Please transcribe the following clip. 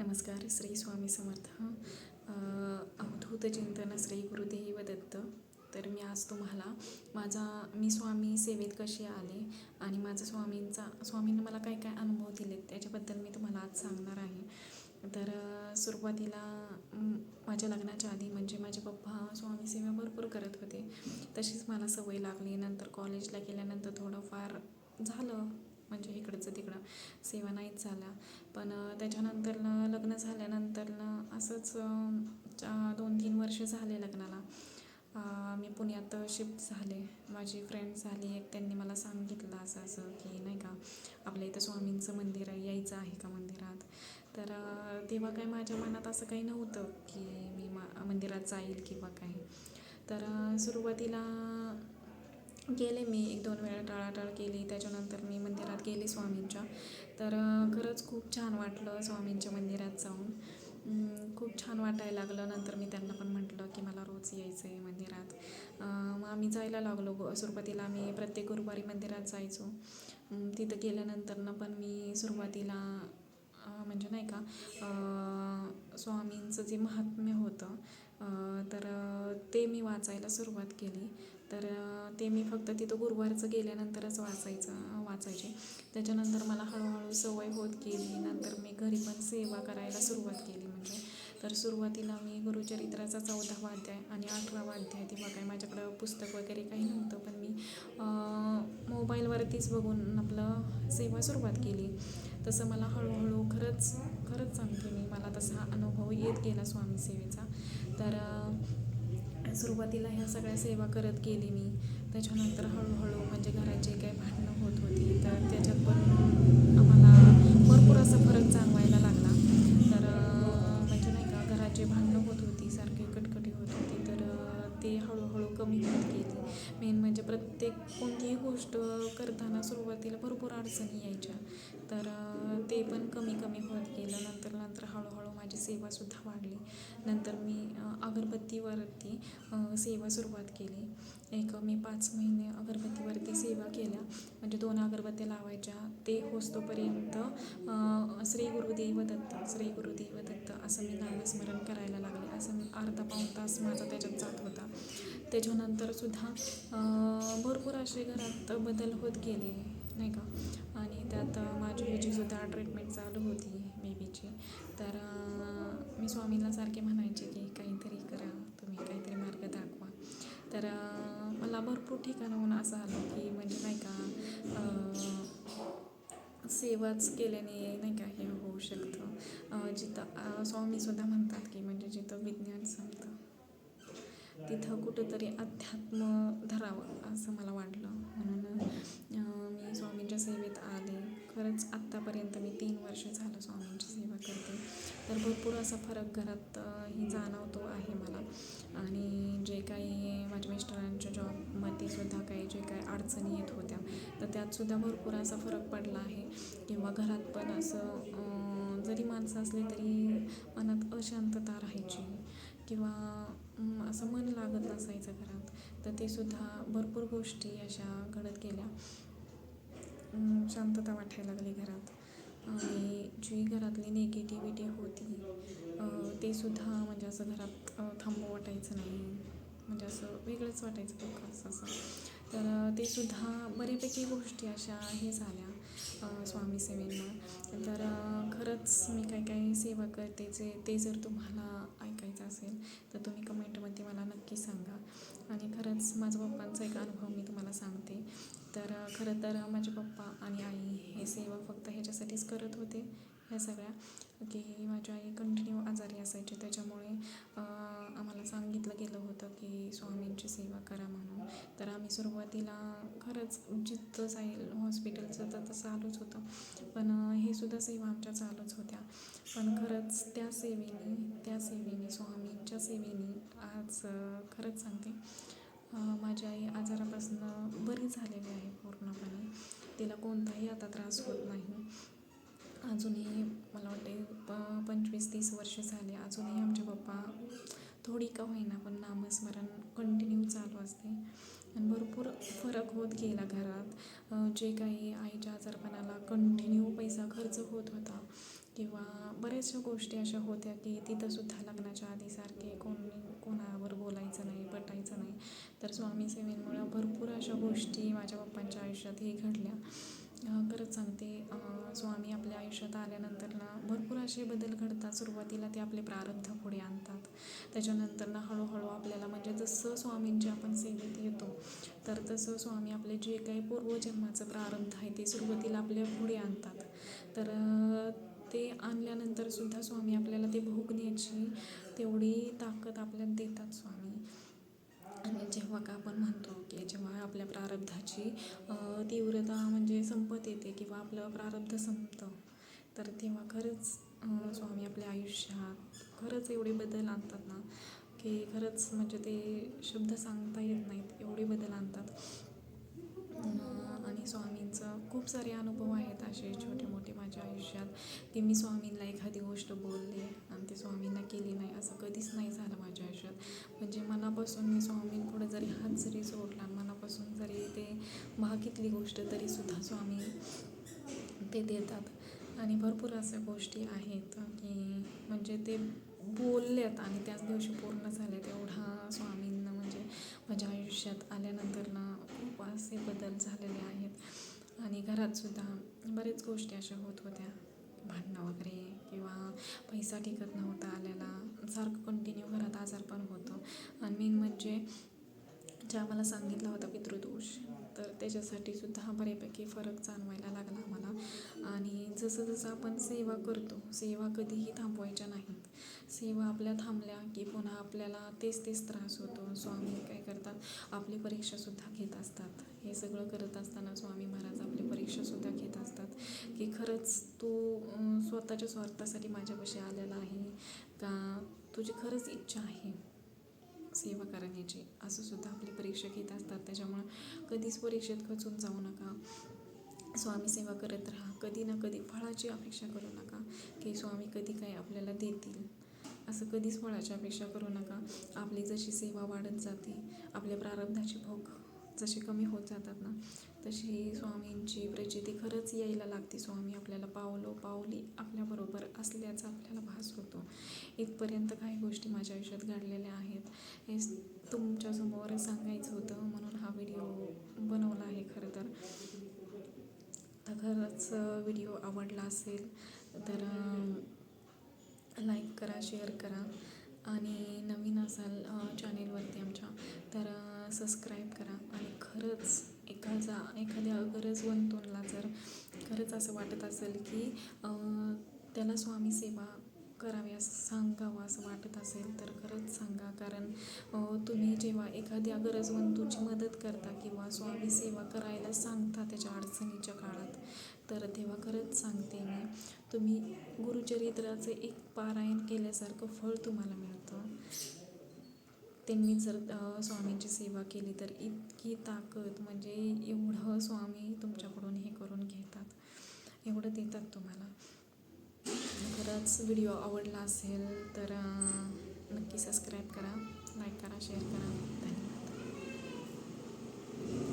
नमस्कार श्री स्वामी समर्थ. अवधूत चिंतन श्री गुरुदेव दत्त. तर मी आज तुम्हाला माझा मी स्वामी सेवेत कशी आले आणि माझा स्वामींचा स्वामींनी मला काय काय अनुभव दिलेत त्याच्याबद्दल मी तुम्हाला आज सांगणार आहे. तर सुरुवातीला माझ्या लग्नाच्या आधी म्हणजे माझे पप्पा स्वामी सेवा भरपूर करत होते. तशीच मला सवय लागली. नंतर कॉलेजला गेल्यानंतर थोडंफार झालं. म्हणजे इकडचं तिकडं. सेवा नाहीच झाल्या. पण त्याच्यानंतरनं लग्न झाल्यानंतरनं असंच दोन तीन वर्ष झाले लग्नाला. मी पुण्यात शिफ्ट झाले. माझी फ्रेंड झाली एक. त्यांनी मला सांगितलं असं असं की नाही का आपल्या इथं स्वामींचं मंदिर आहे यायचं आहे का मंदिरात? तर तेव्हा काय माझ्या मनात असं काही नव्हतं की मी मा मंदिरात जाईल किंवा काही तर सुरुवातीला गेले मी एक दोन वेळा टाळाटाळ केली. त्याच्यानंतर मी मंदिरात गेले स्वामींच्या. तर खरंच खूप छान वाटलं स्वामींच्या मंदिरात जाऊन. खूप छान वाटायला लागलं. नंतर मी त्यांना पण म्हटलं की मला रोज यायचं आहे मंदिरात मग आम्ही जायला लागलो गो सुरुवातीला आम्ही प्रत्येक गुरुवारी मंदिरात जायचो. तिथं गेल्यानंतरनं पण मी सुरुवातीला म्हणजे नाही का स्वामींचं जे महात्म्य होतं तर ते मी वाचायला सुरुवात केली. तर ते मी फक्त तिथं गुरुवारचं गेल्यानंतरच वाचायचं वाचायचे. त्याच्यानंतर मला हळूहळू सवय होत गेली. नंतर मी घरी पण सेवा करायला सुरुवात केली म्हणजे. तर सुरुवातीला मी गुरुचरित्राचा चौदावा अध्याय आणि अठरावा अध्याय तेव्हा काय माझ्याकडं पुस्तक वगैरे काही नव्हतं पण मी मोबाईलवरतीच बघून आपलं सेवा सुरुवात केली. तसं मला हळूहळू खरंच खरंच सांगते मी मला तसा अनुभव येत गेला स्वामी सेवेचा. तर सुरुवातीला ह्या सगळ्या सेवा करत गेली मी. त्याच्यानंतर हळूहळू म्हणजे घरात जे काही भांडणं होत होती तर त्याच्यात पण आम्हाला भरपूर असा फरक जाणवायला लागला. तर म्हणजे नाही का घरात जे भांडणं होत होती सारखी कटकटी होत होती तर ते हळूहळू कमी होत गेली. मेन म्हणजे प्रत्येक कोणतीही गोष्ट करताना सुरुवातीला भरपूर अडचणी यायच्या. तर ते पण कमी कमी होत गेलं. नंतर नंतर हळूहळू माझी सेवासुद्धा वाढली. नंतर मी अगरबत्तीवरती सेवा सुरुवात केली. एक मी पाच महिने अगरबत्तीवरती सेवा केल्या. म्हणजे दोन अगरबत्त्या लावायच्या. ते होस्तोपर्यंत श्री गुरुदेव दत्त श्री गुरुदेव दत्त असं मी नामस्मरण करायला लागले. असं मी अर्धा पाऊण तास माझा त्याच्यात जात होता. त्याच्यानंतर सुद्धा भरपूर असे घरात बदल होत गेले नाही का? आणि त्यात माझी ह्याची सुद्धा ट्रीटमेंट चालू होती बेबीची तर मी स्वामींना सारखे म्हणायचे की काहीतरी करा तुम्ही काहीतरी मार्ग दाखवा. तर मला भरपूर ठिकाणाहून असं आलं की म्हणजे नाही का सेवाच केल्याने नाही का हे होऊ शकतं. जिथं स्वामीसुद्धा म्हणतात की म्हणजे जिथं विज्ञान संपतं. तिथं कुठंतरी अध्यात्म धरावं असं मला वाटलं. म्हणून मी स्वामींच्या सेवेत आले. खरंच आत्तापर्यंत मी तीन वर्ष झालं स्वामींची सेवा करते. तर भरपूर असा फरक घरात ही जाणवतो आहे मला. आणि जे काही माझ्या मिस्टरांच्या जॉबमध्ये सुद्धा काही जे काही अडचणी येत होत्या तर त्यातसुद्धा भरपूर असा फरक पडला आहे. किंवा घरात पण असं जरी माणसं असले तरी मनात अशांतता राहायची. किंवा असं मन लागत नसायचं घरात तर ते सुद्धा भरपूर गोष्टी अशा घडत गेल्या. शांतता वाटायला लागली घरात. आणि जी घरातली निगेटिव्हिटी होती ते सुद्धा म्हणजे असं घरात थांबव थांबू वाटायचं नाही. म्हणजे असं वेगळंच वाटायचं खूप असं तर ते सुद्धा बऱ्यापैकी गोष्टी अशा हे झाल्या स्वामी सेवेंना. तर खरंच मी काय काय सेवा करते जे ते जर तुम्हाला असेल तर तुम्ही कमेंटमध्ये मला नक्की सांगा. आणि खरंच माझ्या पप्पांचा एक अनुभव मी तुम्हाला सांगते. तर खरं तर माझे पप्पा आणि आई हे सेवा फक्त ह्याच्यासाठीच करत होते ह्या सगळ्या. की माझी आई कंटिन्यू आजारी असायची. त्याच्यामुळे आम्हाला सांगितलं गेलं होतं की स्वामींची सेवा करा म्हणून. तर आम्ही सुरुवातीला खरंच जिथं जाईल हॉस्पिटलचं तर तसं चालूच होतं. पण हे सुद्धा सेवा आमच्या चालूच होत्या. पण खरंच त्या सेवेने त्या सेवेने स्वामींच्या सेवेने आज खरंच सांगते माझी आई आजारापासून बरी झालेली आहे पूर्णपणे. तिला कोणताही आता त्रास होत नाही. अजूनही मला वाटते प पंचवीस तीस वर्ष झाले. अजूनही आमचे पप्पा थोडी का होईना पण नामस्मरण कंटिन्यू चालू असते. आणि भरपूर फरक होत गेला घरात. जे काही आईच्या आजारपणाला कंटिन्यू पैसा खर्च होत होता किंवा बऱ्याचशा गोष्टी अशा होत्या की तिथंसुद्धा लग्नाच्या आधीसारखे कोणी कोणावर बोलायचं नाही पटायचं नाही. तर स्वामी सेवेमुळं भरपूर अशा गोष्टी माझ्या पप्पांच्या आयुष्यातही घडल्या. खरंच सांगते स्वामी आपल्या आयुष्यात आल्यानंतर ना भरपूर असे बदल घडतात. सुरुवातीला ते आपले प्रारब्ध पुढे आणतात. त्याच्यानंतर ना हळूहळू आपल्याला म्हणजे जसं स्वामींच्या आपण सेवेत येतो तर तसं स्वामी आपले जे काही पूर्वजन्माचं प्रारब्ध आहे ते सुरुवातीला आपल्या पुढे आणतात. तर ते आणल्यानंतर सुद्धा स्वामी आपल्याला ते भोगण्याची तेवढी ताकद आपल्याला देतात स्वामी. आणि जेव्हा का आपण म्हणतो की जेव्हा आपल्या प्रारब्धाची तीव्रता म्हणजे संपत येते किंवा आपलं प्रारब्ध संपतं तर तेव्हा खरंच स्वामी आपल्या आयुष्यात खरंच एवढे बदल आणतात ना की खरंच म्हणजे ते शब्द सांगता येत नाहीत एवढे बदल आणतात. आणि स्वामींचं खूप सारे अनुभव आहेत. असे छोटे मोठे माझ्या आयुष्यात की मी स्वामींना एखादी गोष्ट बोलली आणि ते स्वामींना केली नाही असं कधीच नाही झालं माझ्या आयुष्यात. म्हणजे मनापासून मी स्वामींपुढे जरी हात जरी सोडला आणि मनापासून जरी ते मागितली गोष्ट तरीसुद्धा स्वामी ते देतात. आणि भरपूर अशा गोष्टी आहेत की म्हणजे ते बोललेत आणि त्याच दिवशी पूर्ण झाल्यात एवढा स्वामींना म्हणजे माझ्या आयुष्यात आल्यानंतर ना खूप असे बदल झालेले आहेत. आणि घरातसुद्धा बरेच गोष्टी अशा होत होत्या. भांडणं वगैरे किंवा पैसा टिकत नव्हता आलेला. सारखं कंटिन्यू घरात आजारपण म्हणजे होतं. आणि मेन म्हणजे ज्या मला सांगितला होता पितृदोष तर त्याच्यासाठी सुद्धा हा बऱ्यापैकी फरक जाणवायला लागला आम्हाला. आणि जसं जसं आपण सेवा करतो सेवा कधीही थांबवायच्या नाहीत. सेवा आपल्या थांबल्या की पुन्हा आपल्याला तेच तेच त्रास होतो. स्वामी काय करतात? आपली परीक्षासुद्धा घेत असतात. हे सगळं करत असताना स्वामी महाराज आपली परीक्षासुद्धा घेत असतात. की खरंच तू स्वतःच्या स्वार्थासाठी माझ्यापाशी आलेला आहे. का तुझी खरंच इच्छा आहे सेवा करण्याची? असं सुद्धा आपली परीक्षा घेत असतात. त्याच्यामुळं कधीच परीक्षेत खचून जाऊ नका. स्वामी सेवा करत राहा. कधी ना कधी फळाची अपेक्षा करू नका की स्वामी कधी काय आपल्याला देतील. असं कधीच फळाची अपेक्षा करू नका. आपली जशी सेवा वाढत जाते आपल्या प्रारब्धाची भोग जसे कमी होत जातात ना तशी स्वामींची प्रचिती खरंच यायला लागते. स्वामी आपल्याला पावलो पावली आपल्याबरोबर असल्याचा आपल्याला भास होतो. इथपर्यंत काही गोष्टी माझ्या आयुष्यात घडलेल्या आहेत. हे तुमच्यासमोर सांगायचं होतं म्हणून हा व्हिडिओ बनवला आहे खरं तर. तर खरंच व्हिडिओ आवडला असेल तर लाईक करा शेअर करा. आणि नवीन असाल चॅनेलवरती आमच्या तर सबस्क्राईब करा. खरंच एखादा एखाद्या गरजवंतोंला जर खरंच असं वाटत असेल की त्याला स्वामी सेवा करावी असं सांगावं असं वाटत असेल तर खरंच सांगा. कारण तुम्ही जेव्हा एखाद्या गरजवंतूची मदत करता किंवा स्वामी सेवा करायला सांगता त्याच्या अडचणीच्या काळात तर तेव्हा खरंच सांगते मी तुम्ही गुरुचरित्राचे एक पारायण केल्यासारखं फळ तुम्हाला मिळतं. त्यांनी जर स्वामींची सेवा केली तर इतकी ताकद म्हणजे एवढं स्वामी तुमच्याकडून हे करून घेतात. एवढं देतात तुम्हाला. खरंच व्हिडिओ आवडला असेल तर नक्की सबस्क्राईब करा लाईक करा शेअर करा. धन्यवाद.